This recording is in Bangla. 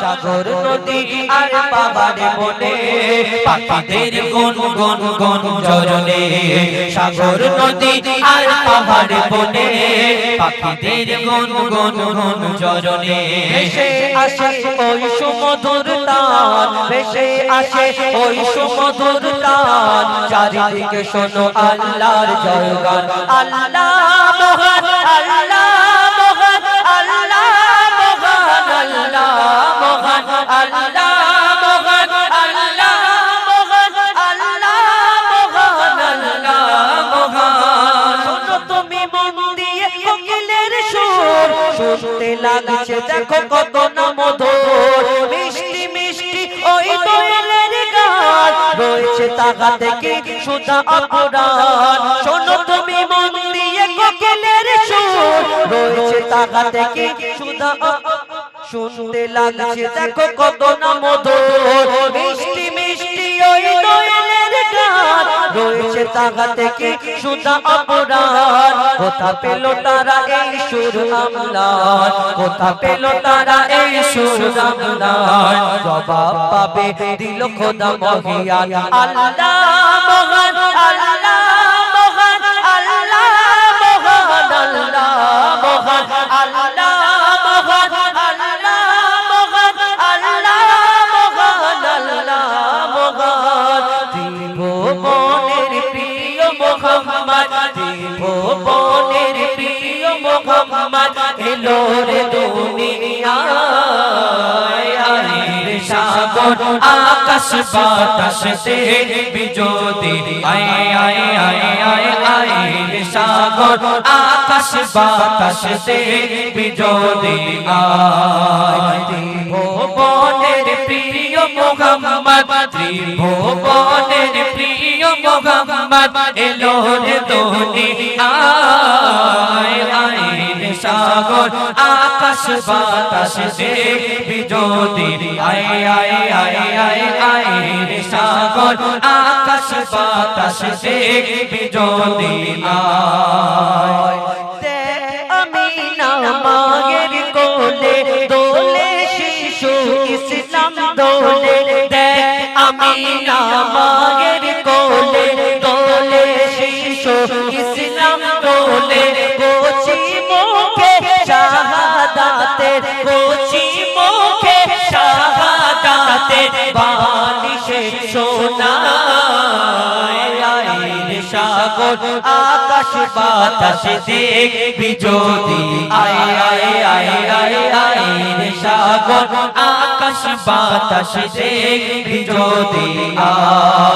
সাগর নদী আর বাবার বনে পাখিদের গন গন গন জরনে সাগর নদী আর পাহাড় বনে পাখিদের গুন গুন গুন জরনে ভেসে আসে ওই সুমধুর তান ভেসে আসে ওই সুমধুর তান চারিদিকে শোনো আল্লাহর জয়গান। আল্লাহ মহান আল্লাহ মহান আল্লাহ মহান আল্লাহ মহান আল্লাহ মহান, আল্লাহ শুনতে লাগছে, দেখো কত না মধুর। মিষ্টি মিষ্টি ওই দোয়েলের গান। রয়েছে তাগা থেকে সুধা অপরাণ শোনো তুমি মন দিয়ে কোকিলের সুর। রয়েছে তাগা থেকে সুধা শুনতে লাগছে, দেখো কত না মধুর। মিষ্টি মিষ্টি ওই দোয়েলের গান রয়েছে তাগা থেকে সুদা অপরাধ। কোথা পেল তারা এই সুর আমলান কোথা পেল তারা এই সুর আমলান জবাব পাবে দিল খোদা মহিয়ান। আল্লাহ মহান, আল্লাহ মোহাম্মদ এলো রে দুনিয়ায়। সাগর, আকাশ, বাতাস তে বিজোদি আয় আয় আয় আয় আয় সাগর, আকাশ, বাতাস তে বিজোদি আয় ত্রিভুবনের প্রিয় মোহাম্মদ, ত্রিভুবনের প্রিয় মোহাম্মদ, এলো রে রে সাগর, আকাশ বাতাস দেখবি যদি আয় আয় আয় আয় আয় রে সাগর, আকাশ বাতাস দেখবি যদি আয়। আমি না মাগের দেখ আমি না মাগের শাহাদাতে বালিশে সোনা সাগর, আকাশ বাতাস দেখবি যদি। আয় আয় আয় আয় আয় সাগর, আকাশ বাতাস দেখবি যদি। আয়।